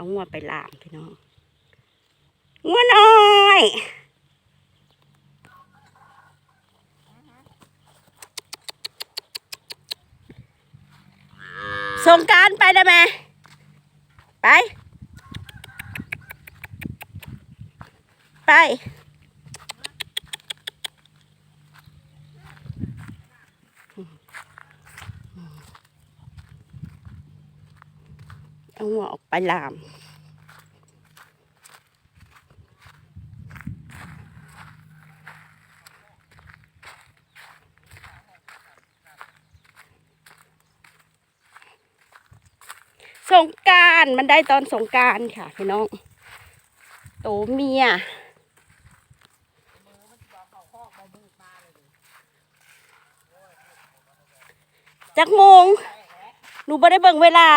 เอางัวไปลามพี่น้องงัวน้อยส่งการไปได้ไหมไป ไป เอา หัวออกไปลาม สงการมันได้ตอนสงการค่ะพี่น้อง โตเมียจักโมงหนูบ่ได้เบิ่งเวลา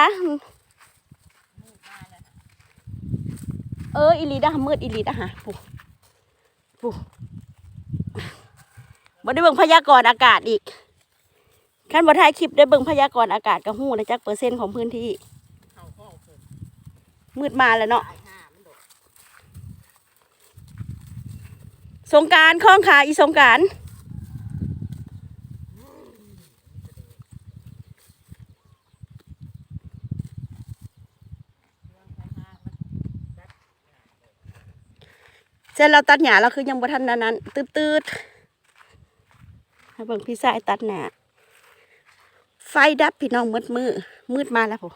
เอออีลีดามืดอีลีดะฮะปุ๊ปุ๊บ่ได้เบิ่งพยากรณ์อากาศอีกขั้นบ่ถ่ายคลิปได้เบิ่งพยากรณ์อากาศกับหู้นะจักเปอร์เซ็นต์ของพื้นที่ มืดมาแล้วเนาะสงการคล้องขาอีสงการ เส้นเราตัดหญ้าเราคือยังบ่ทันนั้นนั้นตืดตืดๆให้เบิ่งพี่สายตัดหญ้าไฟดับพี่น้องมืดมือมืดมาแล้วผม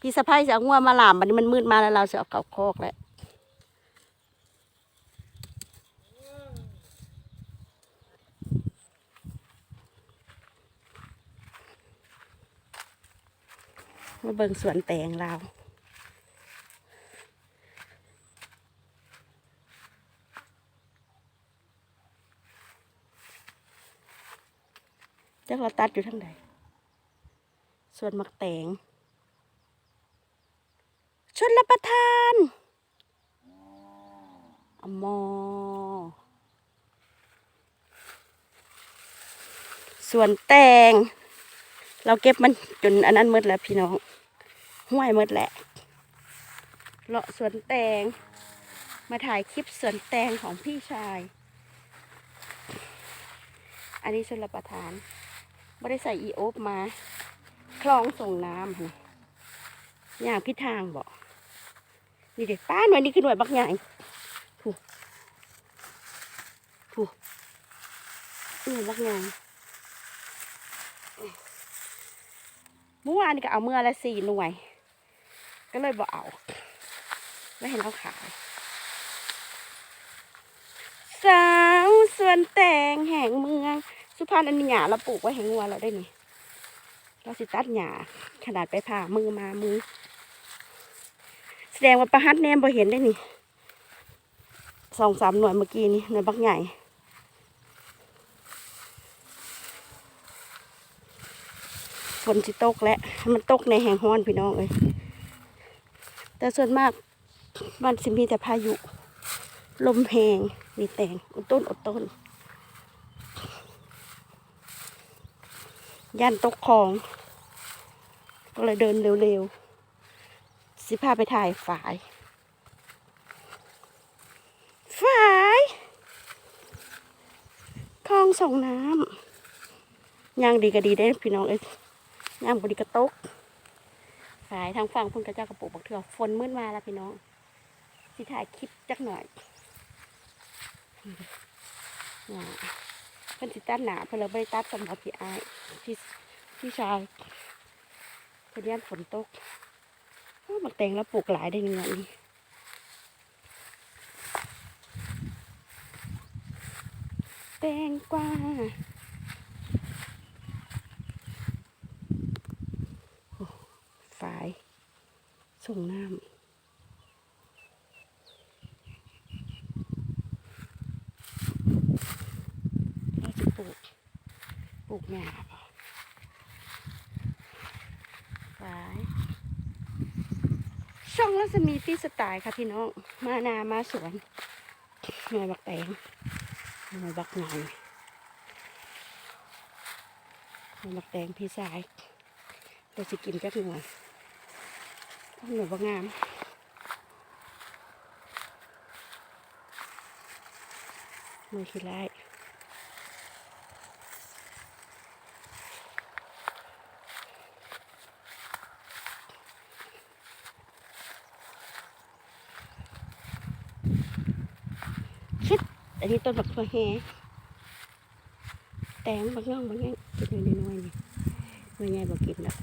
พี่สะพ้ายจะเอางัวมาหลามบันี้มันมืดมาแล้วเราจะเอาเก่าคอกแล้วมาเบิ่งสวนแตงเรา จักเราตัดอยู่ทั้งใดสวนมักแตงชนรับประทานอมอสวนแตง เราเก็บมันจนอันนั้นหมดแล้วพี่น้อง ห้วยหมดแหละเลาะสวนแตง มาถ่ายคลิปสวนแตงของพี่ชาย อันนี้ชนรับประทาน ไม่ได้ใส่อีโอฟมา คลองส่งน้ำหั่นอย่างพิทางบอกนี่เด็กป้าหน่วยนี่คือหน่วยบักใหญ่ถูกถูกหน่วยบักใหญ่เมื่อวานนี่ก็เอาเมื่อละสี่หน่วย ก็เลยบอกเอาไม่เห็นเอาขายสาวสวนแตงแห่งเมือง สุพรรณอันนี้หยาเราปลูกไว้แห่งงัวเราได้นี่เราสิตัดหยาขนาดไปผ่ามือมามือ แสดงว่าประหัดแนมพอเห็นได้นี่สองสามหน่วยเมื่อกี้นี่หน่วยบักใหญ่ฝนสิตกแล้วมันตกในแห่งฮ้อนพี่น้องเลยแต่ส่วนมากมันสิมีแต่พายุ ลมแหงมีแตงอุดต้นอดต้น ย่านตกคลอง ก็เลยเดินเร็วๆ สิพาไปถ่ายฝาย ฝายคลองส่งน้ำย่างดีก็ดีได้พี่น้องเอ้ยน้ำบดีกรตกสายทางฝั่งพุ่นกระเจ้ากระปุกบักเถื่อฝนมืดมาแล้วพี่น้อง สิถ่ายคลิปจักหน่อยอ่เพิ่นสิตัดหนาเพิ่นเลยไม่ได้ตัดสำหรับพี่อาย พี่ชายเพิ่นย่านฝนตกบักแตงแล้วปลูกหลายได้เงินนี่แตงกวาฝายส่งน้ำเราจะปลูกปลูกหญ้าบ่ฝาย ช่องรัศมีที่สไตล์ค่ะพี่น้อง มานามาสวนหน่วยบักแตงหน่วยบักหน่อยหน่วยบักแตงพี่ชายเราจะกินจักหน่วยต้นเหนือบ่งามมือขี้ไล่คิด อันนี้ต้นบักทั่วแฮแตงบักย่องบักย่องกินน้อยนี่ไม่ไงบอกกินแล้ว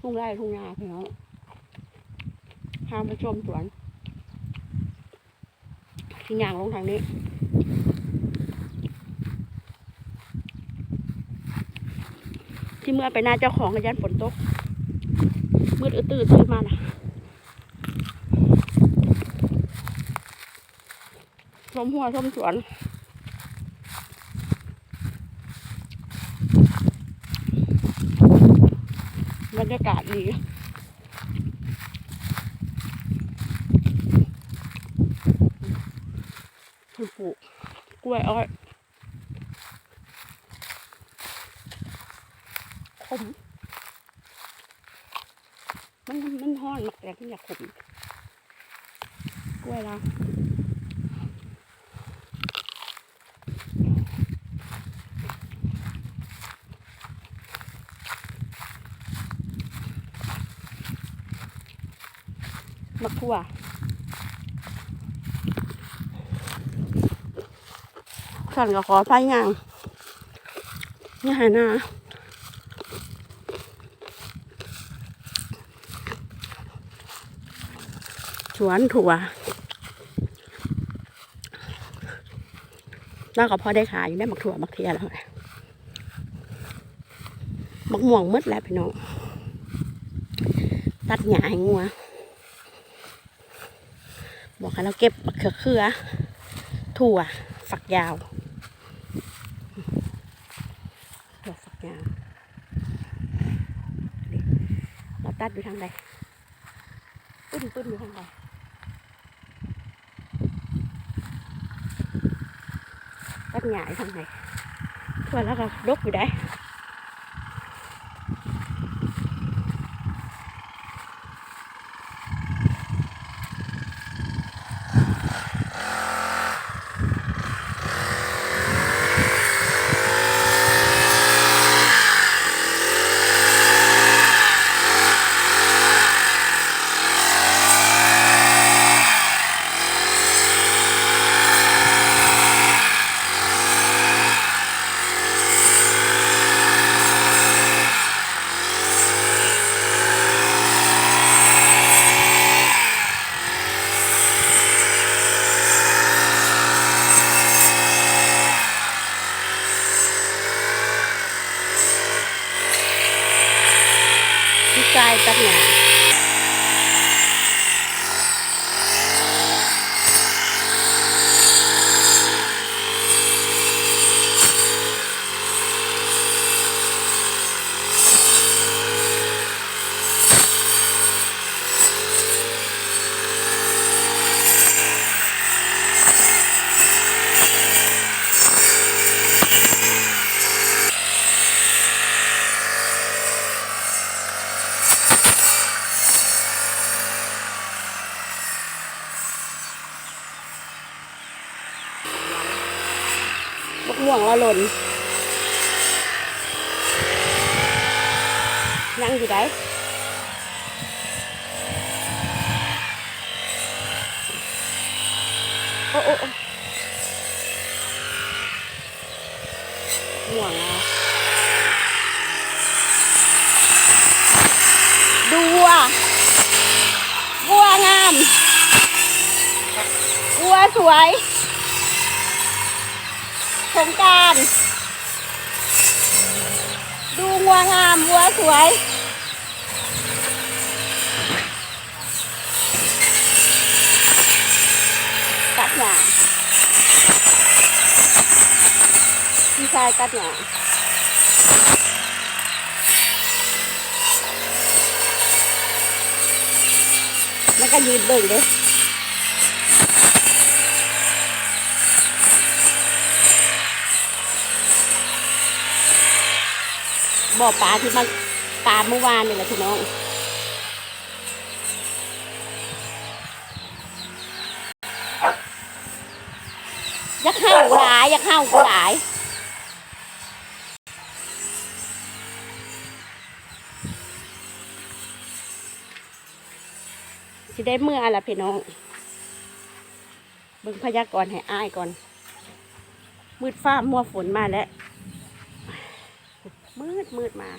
ทุ่งไร่ทุ่งนาพี่น้องพาไปชมสวนที่ย่างลงทางนี้ที่เมื่อไปหน้าเจ้าของกระยันฝนตก มืดอื้อตื่นตื่นมาน่ะชมหัวชมสวนบรรยากาศดีปลูกกล้วยอ้อยขม มันมันห้อนมากแต่ที่อยากขมกล้วยเรามักทั่วสั่นก็ขอไปย่างนี่หาหน้า วนถั่วแล้วก็พอได้ขายอยู่ได้หมักถั่วหมักเทียแล้วหมักม่วงมืดแล้วพี่น้อง ตัดหญ้าให้งัว บอกให้เราเก็บเขือเขือ ถั่วฝักยาว ถั่วฝักยาว เราตัดอยู่ทางใดปื้นปื้นอยู่ทางใด ดหญ้าอยู่ทางไหนทั่วแล้วก็ดกอยู่ได้ ที่กา ยตัดหญ้าบกม่วงละหล่นยังอยู่ได้โอ้โอ้โอ้ม่วงอะดูวัววัวงามวัวสวย สงกรารดูงัวงามวัวสวยตัดหญ้าพี่ชายตัดหญ้ามันก็ยืนเบิ่งเด้ บ่อปลาที่มาปลาเมื่อวานนี่แหละพี่น้องยักเห่าหลายยักเห่ากูหลายสิได้เมื่อละพี่น้องเบิ่งพยากรณ์ให้อ้ายก่อน มืดฟ้ามัวฝนมาแล้ว มืดมืดมา